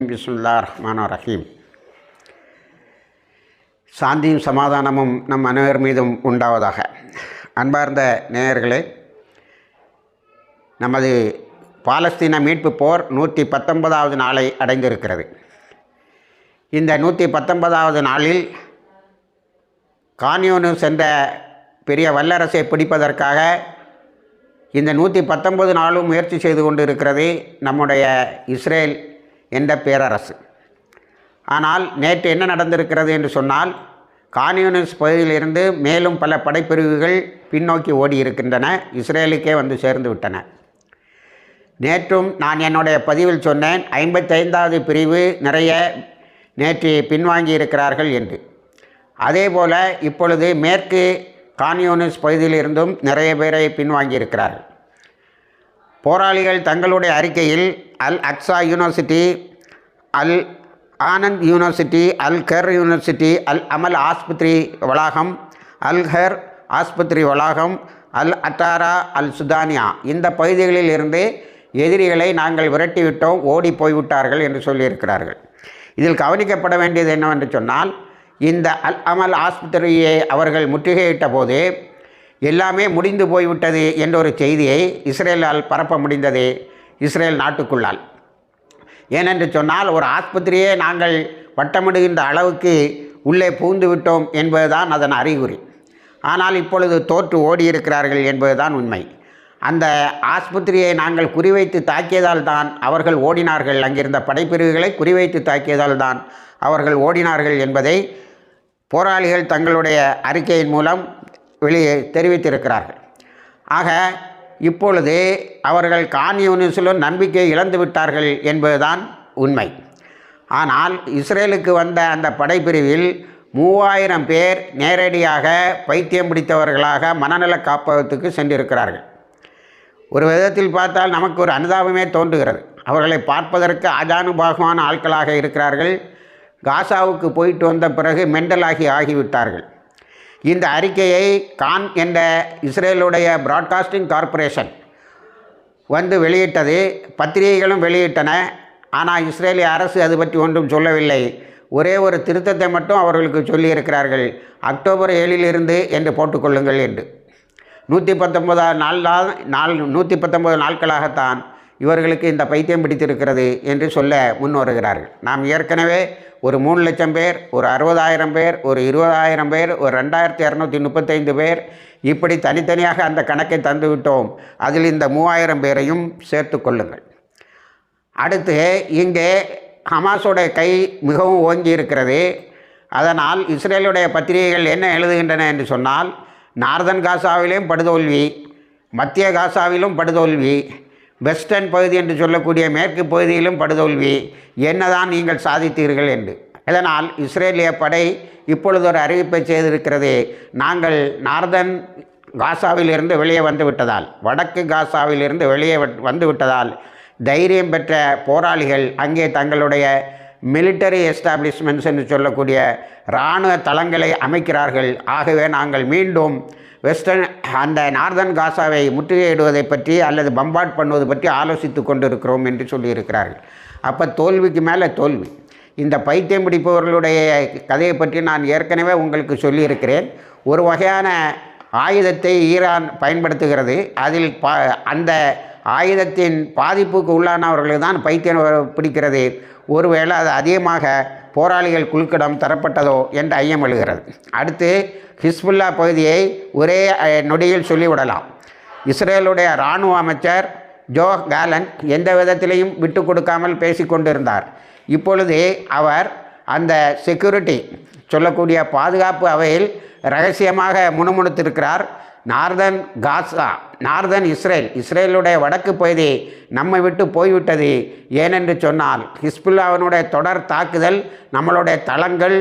பிஸ்மில்லா ரஹ்மான் ரஹீம் சாந்தியும் சமாதானமும் நம் அனைவர் மீதும் உண்டாவதாக. அன்பார்ந்த நேயர்களே நமது பாலஸ்தீன மீட்பு போர் நூற்றி பத்தொன்பதாவது நாளை அடைந்திருக்கிறது. இந்த நூற்றி பத்தொன்பதாவது நாளில் கான்யூனஸ் சென்ற பெரிய வல்லரசை பிடிப்பதற்காக இந்த நூற்றி பத்தொன்பது நாளும் முயற்சி செய்து கொண்டு இருக்கிறது நம்முடைய இஸ்ரேல் என்ற பேரரசு. ஆனால் நேற்று என்ன நடந்திருக்கிறது என்று சொன்னால் கான்யூனிஸ் பகுதியிலிருந்து மேலும் பல படைப்பிரிவுகள் பின்னோக்கி ஓடி இருக்கின்றன இஸ்ரேலுக்கே வந்து சேர்ந்து விட்டன. நேற்றும் நான் என்னுடைய பதிவில் சொன்னேன் ஐம்பத்தைந்தாவது பிரிவு நிறைய நேற்று பின்வாங்கி இருக்கிறார்கள் என்று. அதேபோல் இப்பொழுது மேற்கு கான்யூனிஸ் பகுதியிலிருந்தும் நிறைய பேரை பின்வாங்கி இருக்கிறார்கள். போராளிகள் தங்களுடைய அறிக்கையில் அல் அக்ஸா யூனிவர்சிட்டி அல் ஆனந்த் யூனிவர்சிட்டி அல் கர் யூனிவர்சிட்டி அல் அமல் ஆஸ்பத்திரி வளாகம் அல் ஹர் ஆஸ்பத்திரி வளாகம் அல் அட்டாரா அல் சுதானியா இந்த பகுதிகளில் இருந்து எதிரிகளை நாங்கள் விரட்டிவிட்டோம் ஓடி போய்விட்டார்கள் என்று சொல்லியிருக்கிறார்கள். இதில் கவனிக்கப்பட வேண்டியது என்னவென்று சொன்னால் இந்த அல் அமல் ஆஸ்பத்திரியை அவர்கள் முற்றுகையிட்ட போது எல்லாமே முடிந்து போய்விட்டது என்ற ஒரு செய்தியை இஸ்ரேலால் பரப்ப முடிந்தது இஸ்ரேல் நாட்டுக்குள்ளால். ஏனென்று சொன்னால் ஒரு ஆஸ்பத்திரியே நாங்கள் வட்டமிடுகின்ற அளவுக்கு உள்ளே புகுந்து விட்டோம் என்பதுதான் அதன் அறிகுறி. ஆனால் இப்பொழுது தோற்று ஓடியிருக்கிறார்கள் என்பதுதான் உண்மை. அந்த ஆஸ்பத்திரியை நாங்கள் குறிவைத்து தாக்கியதால் தான் அவர்கள் ஓடினார்கள். அங்கிருந்த படைப்பிரிவுகளை குறிவைத்து தாக்கியதால் தான் அவர்கள் ஓடினார்கள் என்பதை போராளிகள் தங்களுடைய அறிக்கையின் மூலம் வெளியே தெரிவித்திருக்கிறார்கள். ஆக இப்பொழுது அவர்கள் கான்யூனிஸிலும் நம்பிக்கை இழந்து விட்டார்கள் என்பதுதான் உண்மை. ஆனால் இஸ்ரேலுக்கு வந்த அந்த படைப்பிரிவில் மூவாயிரம் பேர் நேரடியாக பைத்தியம் பிடித்தவர்களாக மனநல காப்பகத்துக்கு சென்றிருக்கிறார்கள். ஒரு விதத்தில் பார்த்தால் நமக்கு ஒரு அனுதாபமே தோன்றுகிறது. அவர்களை பார்ப்பதற்கு அஜானுபாகமான ஆட்களாக இருக்கிறார்கள். காசாவுக்கு போயிட்டு வந்த பிறகு மெண்டலாகி ஆகிவிட்டார்கள். இந்த அறிக்கையை கான் என்ற இஸ்ரேலுடைய பிராட்காஸ்டிங் கார்ப்பரேஷன் வந்து வெளியிட்டது. பத்திரிகைகளும் வெளியிட்டன. ஆனால் இஸ்ரேலிய அரசு அது பற்றி ஒன்றும் சொல்லவில்லை. ஒரே ஒரு திருத்தத்தை மட்டும் அவர்களுக்கு சொல்லியிருக்கிறார்கள். அக்டோபர் ஏழிலிருந்து என்று போட்டுக்கொள்ளுங்கள் என்று. நூற்றி பத்தொன்பதாம் நாள் தான் நாள் நூற்றி பத்தொன்பது நாட்களாகத்தான் இவர்களுக்கு இந்த பைத்தியம் பிடித்திருக்கிறது என்று சொல்ல முன் வருகிறார்கள் நாம் ஏற்கனவே ஒரு மூணு லட்சம் பேர் ஒரு அறுபதாயிரம் பேர் ஒரு இருபதாயிரம் பேர் ஒரு ரெண்டாயிரத்தி இரநூத்தி முப்பத்தைந்து பேர் இப்படி தனித்தனியாக அந்த கணக்கை தந்துவிட்டோம் அதில் இந்த மூவாயிரம் பேரையும் சேர்த்து கொள்ளுங்கள். அடுத்து இங்கே ஹமாஸோடைய கை மிகவும் ஓங்கி இருக்கிறது. அதனால் இஸ்ரேலுடைய பத்திரிகைகள் என்ன எழுதுகின்றன என்று சொன்னால் நார்தன் காசாவிலேயும் படுதோல்வி மத்திய காசாவிலும் படுதோல்வி வெஸ்டர்ன் பகுதி என்று சொல்லக்கூடிய மேற்கு பகுதியிலும் படுதோல்வி. என்னதான் நீங்கள் சாதித்தீர்கள் என்று. இதனால் இஸ்ரேலிய படை இப்பொழுது ஒரு அறிவிப்பை செய்திருக்கிறது. நாங்கள் நார்தன் காசாவிலிருந்து வெளியே வந்து விட்டதால் வடக்கு காசாவிலிருந்து வெளியே வந்து விட்டதால் தைரியம் பெற்ற போராளிகள் அங்கே தங்களுடைய மிலிட்டரி எஸ்டாப்ளிஷ்மெண்ட்ஸ் என்று சொல்லக்கூடிய இராணுவ தளங்களை அமைக்கிறார்கள். ஆகவே நாங்கள் மீண்டும் வெஸ்டர்ன் அந்த நார்தன் காசாவை முற்றுகையிடுவதை பற்றி அல்லது பம்பாட் பண்ணுவது பற்றி ஆலோசித்து கொண்டிருக்கிறோம் என்று சொல்லியிருக்கிறார்கள். அப்போ தோல்விக்கு மேலே தோல்வி. இந்த பைத்தியம் பிடிப்பவர்களுடைய கதையை பற்றி நான் ஏற்கனவே உங்களுக்கு சொல்லியிருக்கிறேன். ஒரு வகையான ஆயுதத்தை ஈரான் பயன்படுத்துகிறது. அதில் பா அந்த ஆயுதத்தின் பாதிப்புக்கு உள்ளானவர்களுக்கு தான் பைத்தியம் பிடிக்கிறது. ஒருவேளை அது அதிகமாக போராளிகள் குழுக்கிடம் தரப்பட்டதோ என்று ஐயம் எழுகிறது. அடுத்து ஹிஸ்புல்லா பகுதியை ஒரே நொடியில் சொல்லிவிடலாம். இஸ்ரேலுடைய இராணுவ அமைச்சர் ஜோ காலன் எந்த விதத்திலையும் விட்டு கொடுக்காமல் பேசிக்கொண்டிருந்தார் இப்பொழுது அவர் அந்த செக்யூரிட்டி சொல்லக்கூடிய பாதுகாப்பு அவையில் ரகசியமாக முணுமுணுத்திருக்கிறார். நார்தன் காசா நார்தன் இஸ்ரேல் இஸ்ரேலுடைய வடக்கு பகுதி நம்மை விட்டு போய்விட்டது ஏனென்று சொன்னால் ஹிஸ்புல்லாவினுடைய தொடர் தாக்குதல் நம்மளுடைய தளங்கள்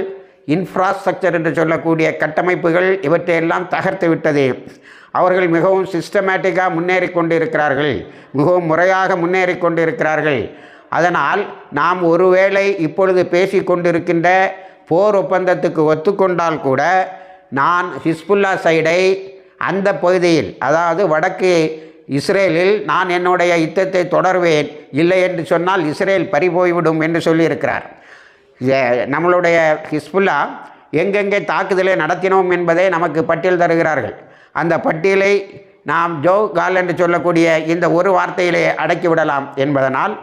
இன்ஃப்ராஸ்ட்ரக்சர் என்று சொல்லக்கூடிய கட்டமைப்புகள் இவற்றையெல்லாம் தகர்த்து விட்டது. அவர்கள் மிகவும் சிஸ்டமேட்டிக்காக முன்னேறி கொண்டு இருக்கிறார்கள் மிகவும் முறையாக முன்னேறி கொண்டு இருக்கிறார்கள் அதனால் நாம் ஒருவேளை இப்பொழுது பேசி கொண்டிருக்கின்ற போர் ஒப்பந்தத்துக்கு ஒத்துக்கொண்டால் கூட நான் ஹிஸ்புல்லா சைடை அந்த பகுதியில் அதாவது வடக்கு இஸ்ரேலில் நான் என்னுடைய யுத்தத்தை தொடர்வேன் இல்லை என்று சொன்னால் இஸ்ரேல் பறிபோய்விடும் என்று சொல்லியிருக்கிறார். ஏ- நம்மளுடைய ஹிஸ்புல்லா எங்கெங்கே தாக்குதலை நடத்தினோம் என்பதை நமக்கு பட்டியல் தருகிறார்கள். அந்த பட்டியலை நாம் ஜோ கால் என்று சொல்லக்கூடிய இந்த ஒரு வார்த்தையிலே அடக்கி விடலாம் என்பதனால்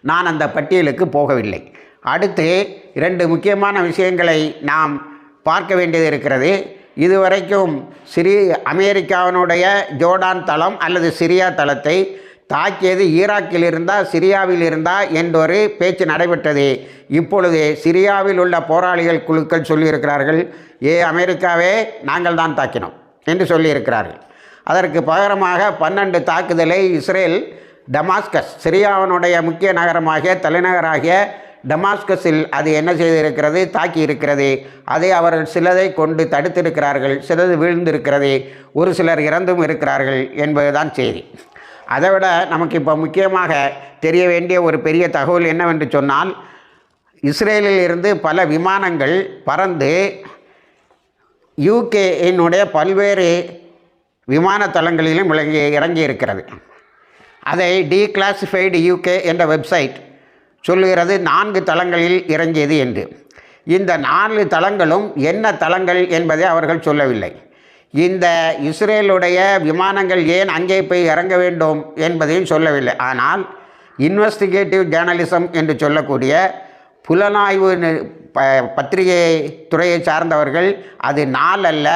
நான் அந்த பட்டியலுக்கு போகவில்லை. அடுத்து இரண்டு முக்கியமான விஷயங்களை நாம் பார்க்க வேண்டியது இருக்கிறது. இதுவரைக்கும் சிறி அமெரிக்காவினுடைய ஜோர்டான் தளம் அல்லது சிரியா தளத்தை தாக்கியது ஈராக்கில் இருந்தா சிரியாவில் இருந்தா என்றொரு பேச்சு நடைபெற்றது. இப்பொழுது சிரியாவில் உள்ள போராளிகள் குழுக்கள் சொல்லியிருக்கிறார்கள் ஏ அமெரிக்காவே நாங்கள் தான் தாக்கினோம் என்று சொல்லியிருக்கிறார்கள். அதற்கு பகரமாக பன்னெண்டு தாக்குதலை இஸ்ரேல் டமாஸ்கஸ் சிரியாவினுடைய முக்கிய நகரமாகிய தலைநகராகிய டமாஸ்கஸில் அது என்ன செய்திருக்கிறது? தாக்கி இருக்கிறது. அதை அவர்கள் சிலதை கொண்டு தடுத்திருக்கிறார்கள். சிலது வீழ்ந்திருக்கிறது. ஒரு சிலர் இறந்தும் இருக்கிறார்கள் என்பதுதான் செய்தி. அதை விட நமக்கு இப்போ முக்கியமாக தெரிய வேண்டிய ஒரு பெரிய தகவல் என்னவென்று சொன்னால் இஸ்ரேலில் இருந்து பல விமானங்கள் பறந்து யூகேயினுடைய பல்வேறு விமான தளங்களிலும் விளங்கி இறங்கி இருக்கிறது அதை டீக்ளாசிஃபைடு யூகே என்ற வெப்சைட் சொல்லுகிறது நான்கு தளங்களில் இறங்கியது என்று. இந்த நான்கு தளங்களும் என்ன தளங்கள் என்பதை அவர்கள் சொல்லவில்லை. இந்த இஸ்ரேலுடைய விமானங்கள் ஏன் அங்கே போய் இறங்க வேண்டும் என்பதையும் சொல்லவில்லை. ஆனால் இன்வெஸ்டிகேட்டிவ் ஜேர்னலிசம் என்று சொல்லக்கூடிய புலனாய்வு ப பத்திரிகை துறையை சார்ந்தவர்கள் அது நாள் அல்ல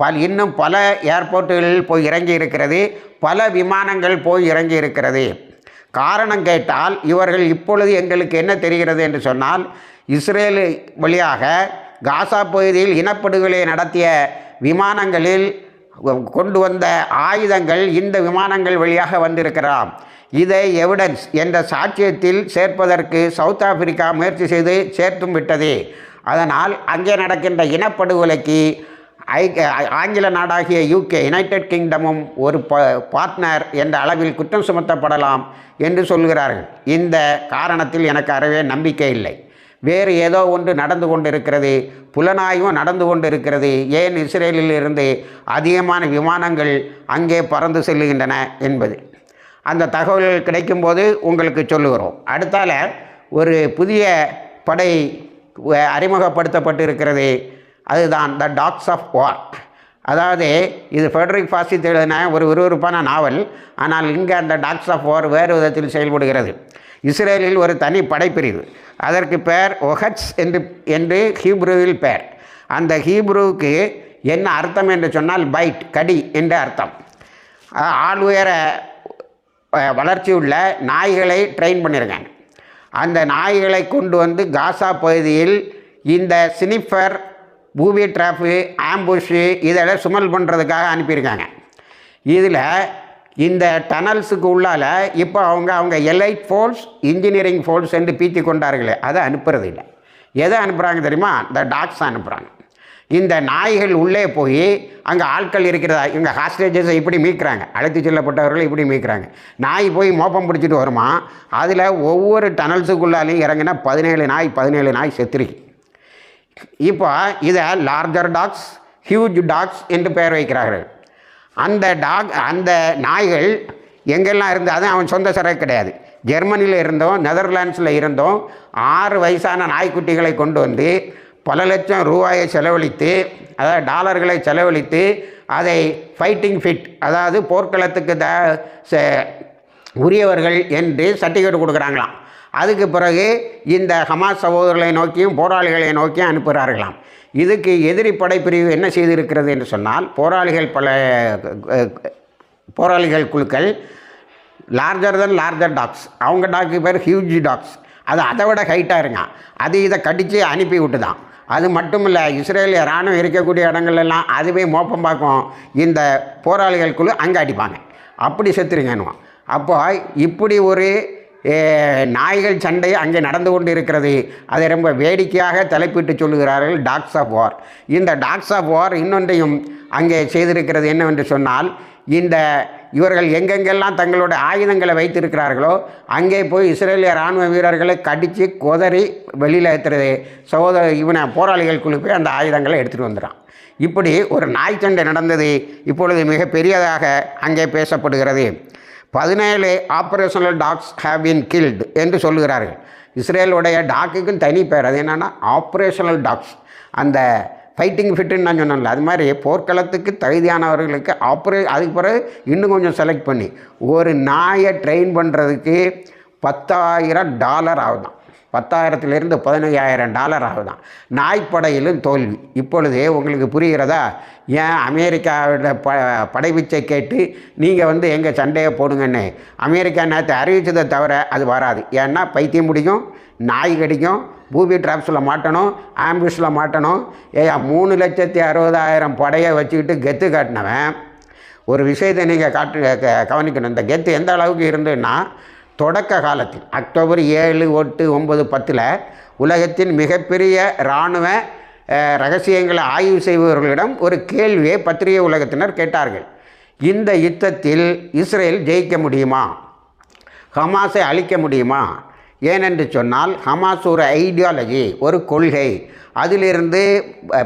பல் இன்னும் பல ஏர்போர்ட்டுகளில் போய் இறங்கி இருக்கிறது பல விமானங்கள் போய் இறங்கி இருக்கிறது காரணம் கேட்டால் இவர்கள் இப்பொழுது எங்களுக்கு என்ன தெரிகிறது என்று சொன்னால் இஸ்ரேல் வழியாக காசா பகுதியில் இனப்படுகொலை நடத்திய விமானங்களில் கொண்டு வந்த ஆயுதங்கள் இந்த விமானங்கள் வழியாக வந்திருக்கலாம் இதை எவிடன்ஸ் என்ற சாட்சியத்தில் சேர்ப்பதற்கு சவுத் ஆப்பிரிக்கா முயற்சி செய்து சேர்த்தும் விட்டது. அதனால் அங்கே நடக்கின்ற இனப்படுகொலைக்கு ஐ- ஆங்கில நாடாகிய யூகே யுனைடெட் கிங்டமும் ஒரு ப பார்ட்னர் என்ற அளவில் குற்றம் சுமத்தப்படலாம் என்று சொல்கிறார்கள். இந்த காரணத்தில் எனக்கு அறவே நம்பிக்கை இல்லை. வேறு ஏதோ ஒன்று நடந்து கொண்டிருக்கிறது புலனாய்வும் நடந்து கொண்டிருக்கிறது. ஏன் இஸ்ரேலில் இருந்து அதிகமான விமானங்கள் அங்கே பறந்து செல்லுகின்றன என்பது. அந்த தகவல்கள் கிடைக்கும்போது உங்களுக்கு சொல்லுகிறோம். அடுத்தால ஒரு புதிய படை அறிமுகப்படுத்தப்பட்டு இருக்கிறது அதுதான் த டாக்ஸ் ஆஃப் வார் அதாவது இது ஃபெடரிக் ஃபாசித் எழுதின ஒரு விறுவிறுப்பான நாவல். ஆனால் இங்கே அந்த டாக்ஸ் ஆஃப் வார் வேறு விதத்தில் செயல்படுகிறது. இஸ்ரேலில் ஒரு தனி படைப்பிரிவு. அதற்கு பெயர் ஒஹட்ஸ் என்று என்று ஹீப்ருவில் பெயர். அந்த ஹீப்ருவுக்கு என்ன அர்த்தம் என்று சொன்னால் பைட் கடி என்று அர்த்தம். ஆள் உயர வளர்ச்சியுள்ள நாய்களை ட்ரெயின் பண்ணியிருக்காங்க. அந்த நாய்களை கொண்டு வந்து காசா பகுதியில் இந்த சினிஃபர் பூவி ட்ராஃபு ஆம்புஷு இதெல்லாம் சுமல் பண்ணுறதுக்காக அனுப்பியிருக்காங்க. இதில் இந்த டனல்ஸுக்கு உள்ளால இப்போ அவங்க அவங்க எலைட் ஃபோர்ஸ் இன்ஜினியரிங் ஃபோர்ஸ் என்று பீத்தி கொண்டார்களே அதை அனுப்புறது இல்லை. எதை அனுப்புகிறாங்க தெரியுமா? இந்த டாக்ஸ் அனுப்புகிறாங்க இந்த நாய்கள் உள்ளே போய் அங்கே ஆட்கள் இருக்கிறதா? இவங்க ஹாஸ்டேஜஸை இப்படி மீட்கிறாங்க. அழைத்து செல்லப்பட்டவர்களை இப்படி மீட்கிறாங்க. நாய் போய் மோப்பம் பிடிச்சிட்டு வருமா? அதில் ஒவ்வொரு டனல்ஸுக்குள்ளாலையும் இறங்கினா பதினேழு நாய் பதினேழு நாய் செத்துருக்கு இப்போ இதை லார்ஜர் டாக்ஸ் ஹியூஜ் டாக்ஸ் என்று பெயர் வைக்கிறார்கள். அந்த டாக் அந்த நாய்கள் எங்கெல்லாம் இருந்தால் அது அவன் சொந்த சிறகு கிடையாது. ஜெர்மனியில் இருந்தோம் நெதர்லாண்ட்ஸில் இருந்தோம். ஆறு வயசான நாய்க்குட்டிகளை கொண்டு வந்து பல லட்சம் ரூபாயை செலவழித்து அதாவது டாலர்களை செலவழித்து அதை ஃபைட்டிங் ஃபிட் அதாவது போர்க்களத்துக்கு த உரியவர்கள் என்று சர்டிஃபிகேட் கொடுக்குறாங்களாம். அதுக்கு பிறகு இந்த ஹமாஸ் சகோதரர்களை நோக்கியும் போராளிகளை நோக்கியும் அனுப்புகிறார்களாம். இதுக்கு எதிரி படைப்பிரிவு என்ன செய்திருக்கிறது என்று சொன்னால் போராளிகள் பல போராளிகள் குழுக்கள் லார்ஜர் தன் லார்ஜர் டாக்ஸ் அவங்க டாக்கு பேர் ஹியூஜ் டாக்ஸ் அது அதை விட ஹைட்டாக இருங்க. அது இதை கடித்து அனுப்பி விட்டுதான். அது மட்டும் இல்லை இஸ்ரேலிய இராணுவம் இருக்கக்கூடிய இடங்கள்லாம் அதுவே மோப்பம் பார்க்கும். இந்த போராளிகள் குழு அங்கே அடிப்பாங்க. அப்படி செத்துருங்கன்னுவான். அப்போ இப்படி ஒரு நாய்கள் சண்டை அங்கே நடந்து கொண்டு இருக்கிறது அதை ரொம்ப வேடிக்கையாக தலைப்பிட்டு சொல்லுகிறார்கள் டாக்ஸ் ஆஃப் வார். இந்த டாக்ஸ் ஆஃப் வார் இன்னொன்றையும் அங்கே செய்திருக்கிறது என்னவென்று சொன்னால் இந்த இவர்கள் எங்கெங்கெல்லாம் தங்களோட ஆயுதங்களை வைத்திருக்கிறார்களோ அங்கே போய் இஸ்ரேலிய இராணுவ வீரர்களை கடித்து கொதறி வெளியில் ஏற்றுறது சகோதர இவனை போராளிகள் குழு போய் அந்த ஆயுதங்களை எடுத்துகிட்டு வந்துடான் இப்படி ஒரு நாய் சண்டை நடந்தது இப்பொழுது மிக பெரியதாக அங்கே பேசப்படுகிறது. பதினேழு operational dogs have been killed என்று சொல்லுகிறார்கள். இஸ்ரேலுடைய டாக்குக்கும் தனி பேர். அது என்னென்னா ஆப்ரேஷனல் டாக்ஸ். அந்த ஃபைட்டிங் ஃபிட்டுன்னு நான் சொன்னேன்ல அது மாதிரி போர்க்களத்துக்கு தகுதியானவர்களுக்கு ஆப்ரே அதுக்கு பிறகு இன்னும் கொஞ்சம் செலக்ட் பண்ணி ஒரு நாயை ட்ரெயின் பண்ணுறதுக்கு பத்தாயிரம் டாலர் ஆகுதான். பத்தாயிரத்துலேருந்து பதினையாயிரம் டாலர் ஆகுதான். நாய்ப்படையிலும் தோல்வி. இப்பொழுதே உங்களுக்கு புரிகிறதா? ஏன் அமெரிக்காவோட ப படைவீச்சை கேட்டு நீங்கள் வந்து எங்கள் சண்டையை போடுங்கன்னு. அமெரிக்கா நேற்று அறிவித்ததை தவிர அது வராது. ஏன்னா பைத்தியம் முடியும் நாய் கடிக்கும் பூபி ட்ராப்ஸில் மாட்டணும் ஆம்புலன்ஸில் மாட்டணும். ஏயா மூணு லட்சத்தி அறுபதாயிரம் படையை வச்சுக்கிட்டு கெத்து காட்டினவன். ஒரு விஷயத்தை நீங்கள் காட்டு க- கவனிக்கணும். இந்த கெத்து எந்த அளவுக்கு இருந்துன்னா தொடக்க காலத்தில் அக்டோபர் ஏழு எட்டு ஒன்பது பத்தில் உலகத்தின் மிகப்பெரிய இராணுவ ரகசியங்களை ஆய்வு செய்பவர்களிடம் ஒரு கேள்வியை பத்திரிகை உலகத்தினர் கேட்டார்கள். இந்த யுத்தத்தில் இஸ்ரேல் ஜெயிக்க முடியுமா? ஹமாஸை அழிக்க முடியுமா? ஏனென்று சொன்னால் ஹமாஸ் ஒரு ஐடியாலஜி ஒரு கொள்கை. அதிலிருந்து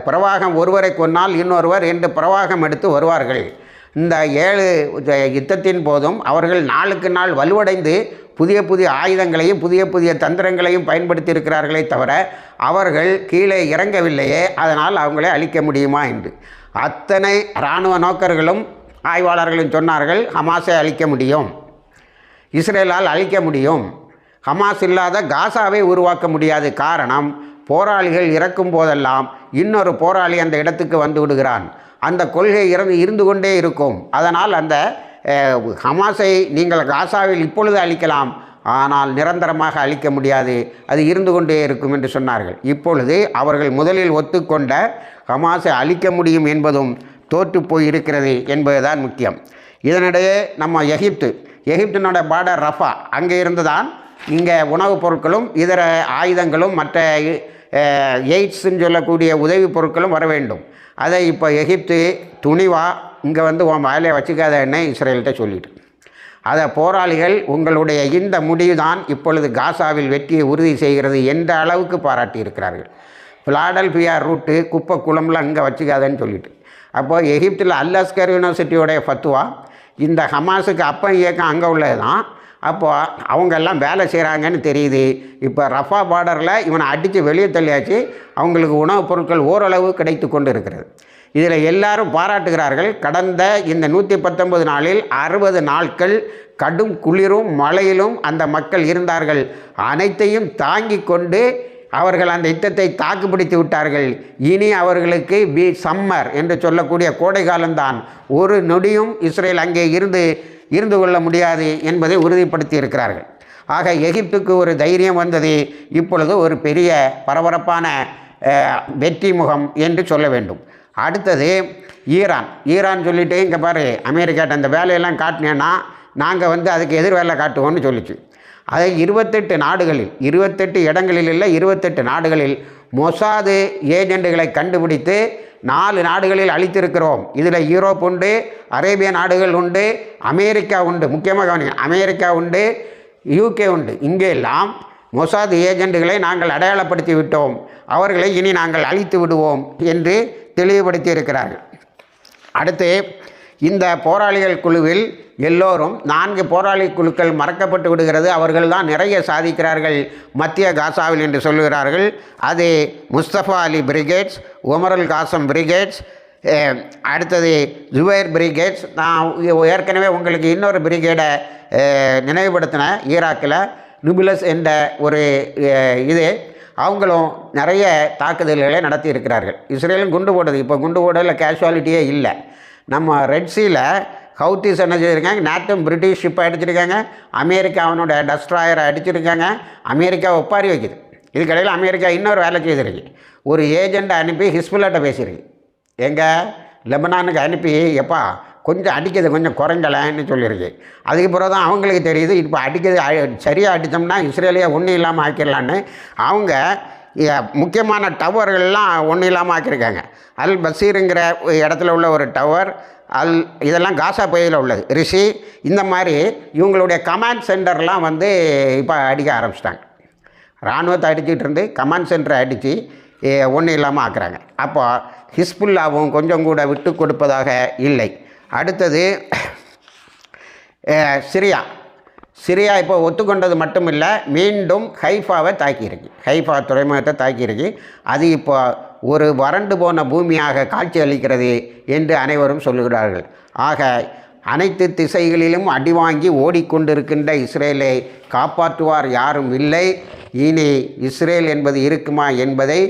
பிரவாகம் ஒருவரை கொன்னால் இன்னொருவர் என்று பிரவாகம் எடுத்து வருவார்கள். இந்த ஏழு யுத்தத்தின் போதும் அவர்கள் நாளுக்கு நாள் வலுவடைந்து புதிய புதிய ஆயுதங்களையும் புதிய புதிய தந்திரங்களையும் பயன்படுத்தி இருக்கிறார்களே தவிர அவர்கள் கீழே இறங்கவில்லையே அதனால் அவங்களை அழிக்க முடியுமா என்று. அத்தனை இராணுவ நோக்கர்களும் ஆய்வாளர்களும் சொன்னார்கள் ஹமாஸை அழிக்க முடியும். இஸ்ரேலால் அழிக்க முடியும். ஹமாஸ் இல்லாத காசாவை உருவாக்க முடியாது. காரணம் போராளிகள் இறக்கும் போதெல்லாம் இன்னொரு போராளி அந்த இடத்துக்கு வந்து விடுகிறான். அந்த கொள்கை இருந்து இருந்து கொண்டே இருக்கும். அதனால் அந்த ஹமாஸை நீங்கள் காசாவில் இப்பொழுது அழிக்கலாம். ஆனால் நிரந்தரமாக அழிக்க முடியாது. அது இருந்து கொண்டே இருக்கும் என்று சொன்னார்கள். இப்பொழுது அவர்கள் முதலில் ஒத்துக்கொண்ட ஹமாஸை அழிக்க முடியும் என்பதும் தோற்று போய் இருக்கிறது என்பதுதான் முக்கியம். இதனிடையே நம்ம எகிப்து எகிப்தினோட பார்டர் ரஃபா அங்கே இருந்து தான் இங்கே உணவுப் பொருட்களும் இதர ஆயுதங்களும் மற்ற எய்ட்ஸ்ன்னு சொல்லக்கூடிய உதவிப் பொருட்களும் வர வேண்டும். அதை இப்போ எகிப்து துணிவாக இங்கே வந்து உன் வேலையை வச்சுக்காதன்னு இஸ்ரேல்கிட்ட சொல்லிட்டு. அதை போராளிகள் உங்களுடைய இந்த முடிவு தான் இப்பொழுது காசாவில் வெற்றியை உறுதி செய்கிறது என்ற அளவுக்கு பாராட்டி இருக்கிறார்கள் ரூட்டு குப்பை குளம்லாம் இங்கே வச்சுக்காதன்னு சொல்லிட்டு. அப்போது எகிப்தில் அல்லஸ்கர் யூனிவர்சிட்டியோடைய ஃபத்துவா இந்த ஹமாஸுக்கு அப்போ இயக்கம் அங்கே உள்ளது தான் அப்போது அவங்கெல்லாம் வேலை செய்கிறாங்கன்னு தெரியுது. இப்போ ரஃபா பார்டரில் இவனை அடித்து வெளியே தள்ளியாச்சு. அவங்களுக்கு உணவுப் பொருட்கள் ஓரளவு கிடைத்து கொண்டு இருக்கிறது இதில் எல்லாரும் பாராட்டுகிறார்கள். கடந்த இந்த நூற்றி பத்தொன்பது நாளில் அறுபது நாட்கள் கடும் குளிரும் மழையிலும் அந்த மக்கள் இருந்தார்கள். அனைத்தையும் தாங்கி கொண்டு அவர்கள் அந்த யுத்தத்தை தாக்குப்பிடித்து விட்டார்கள். இனி அவர்களுக்கு பி சம்மர் என்று சொல்லக்கூடிய கோடை காலம்தான். ஒரு நொடியும் இஸ்ரேல் அங்கே இருந்து இருந்து கொள்ள முடியாது என்பதை உறுதிப்படுத்தி இருக்கிறார்கள் ஆக எகிப்துக்கு ஒரு தைரியம் வந்தது. இப்பொழுது ஒரு பெரிய பரபரப்பான வெற்றி முகம் என்று சொல்ல வேண்டும். அடுத்தது ஈரான். ஈரான் சொல்லிவிட்டு இங்கே பாரு அமெரிக்காட்ட அந்த வேலையெல்லாம் காட்டினேன்னா நாங்கள் வந்து அதுக்கு எதிர் வேலை காட்டுவோம்னு சொல்லிச்சு. அதை இருபத்தெட்டு நாடுகளில் இருபத்தெட்டு இடங்களில் இல்லை இருபத்தெட்டு நாடுகளில் மொசாது ஏஜெண்டுகளை கண்டுபிடித்து நாலு நாடுகளில் அளித்திருக்கிறோம் இதில் யூரோப் உண்டு அரேபிய நாடுகள் உண்டு அமெரிக்கா உண்டு. முக்கியமாக கவனிங்க அமெரிக்கா உண்டு யூகே உண்டு. இங்கே எல்லாம் மொசாத் ஏஜெண்டுகளை நாங்கள் அடையாளப்படுத்தி விட்டோம் அவர்களை இனி நாங்கள் அழித்து விடுவோம் என்று தெளிவுபடுத்தி இருக்கிறார்கள் அடுத்து இந்த போராளிகள் குழுவில் எல்லோரும் நான்கு போராளி குழுக்கள் மறக்கப்பட்டு விடுகிறது. அவர்கள் தான் நிறைய சாதிக்கிறார்கள் மத்திய காசாவில் என்று சொல்லுகிறார்கள். அது முஸ்தபா அலி பிரிகேட்ஸ் உமருல் காசம் பிரிகேட்ஸ் அடுத்தது ஜுவேர் பிரிகேட்ஸ். நான் ஏற்கனவே உங்களுக்கு இன்னொரு பிரிகேடை நினைவுபடுத்தினேன் ஈராக்கில். நுபிலஸ் என்ற ஒரு இது அவங்களும் நிறைய தாக்குதல்களை நடத்தி இருக்கிறார்கள் இஸ்ரேலும் குண்டு போடுது இப்போ குண்டு போடல கேஷுவாலிட்டியே இல்லை. நம்ம ரெட் ஹவுத்திஸ் என்ன செய்திருக்காங்க? நேட்டும் பிரிட்டிஷ் ஷிப்பை அடிச்சிருக்காங்க அமெரிக்கா அவனோட டஸ்ட்ராயரை அடிச்சிருக்காங்க. அமெரிக்கா ஒப்பாரி வைக்குது. இதுக்கடையில் அமெரிக்கா இன்னொரு வேலை செய்திருக்கு. ஒரு ஏஜெண்ட்டை அனுப்பி ஹிஸ்புல்லாட்ட பேசியிருக்கு. எங்கே? லெபனானுக்கு அனுப்பி எப்பா கொஞ்சம் அடிக்கிறது கொஞ்சம் குறைஞ்சலன்னு சொல்லியிருக்கு. அதுக்கு பிறகு தான் அவங்களுக்கு தெரியுது இப்போ அடிக்கிறது சரியாக அடித்தோம்னா இஸ்ரேலையே ஒன்றும் இல்லாமல் ஆக்கிடலான்னு அவங்க முக்கியமான டவர்கள்லாம் ஒன்றும் இல்லாமல் ஆக்கியிருக்காங்க. அல் பசீருங்கிற இடத்துல உள்ள ஒரு டவர் அல் இதெல்லாம் காசா பகுதியில் உள்ளது. ரிஷி இந்த மாதிரி இவங்களுடைய கமாண்ட் சென்டர்லாம் வந்து இப்போ அடிக்க ஆரம்பிச்சிட்டாங்க. இராணுவத்தை அடிச்சுட்டு இருந்து கமாண்ட் சென்டரை அடித்து ஒன்றும் இல்லாமல் ஆக்குறாங்க. அப்போ ஹிஸ்புல்லாவும் கொஞ்சம் கூட விட்டு கொடுப்பதாக இல்லை. அடுத்தது சிரியா. சிரியா இப்போ ஒத்துக்கொண்டது மட்டும் இல்லை மீண்டும் ஹைஃபாவை தாக்கியிருக்கு. ஹைஃபா துறைமுகத்தை தாக்கியிருக்கு. அது இப்போ ஒரு வறண்டு போன பூமியாக காட்சி அளிக்கிறது என்று அனைவரும் சொல்லுகிறார்கள். ஆக அனைத்து திசைகளிலும் அடி வாங்கி ஓடிக்கொண்டிருக்கின்ற இஸ்ரேலை காப்பாற்றுவார் யாரும் இல்லை. இனி இஸ்ரேல் என்பது இருக்குமா என்பதை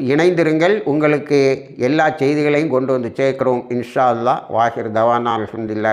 இணைந்திருங்கள். உங்களுக்கு எல்லா செய்திகளையும் கொண்டு வந்து சேர்க்குறோம். இன்ஷா அல்லாஹ். வாஹிர் தவானா அல்ஹம்துலில்லாஹ்.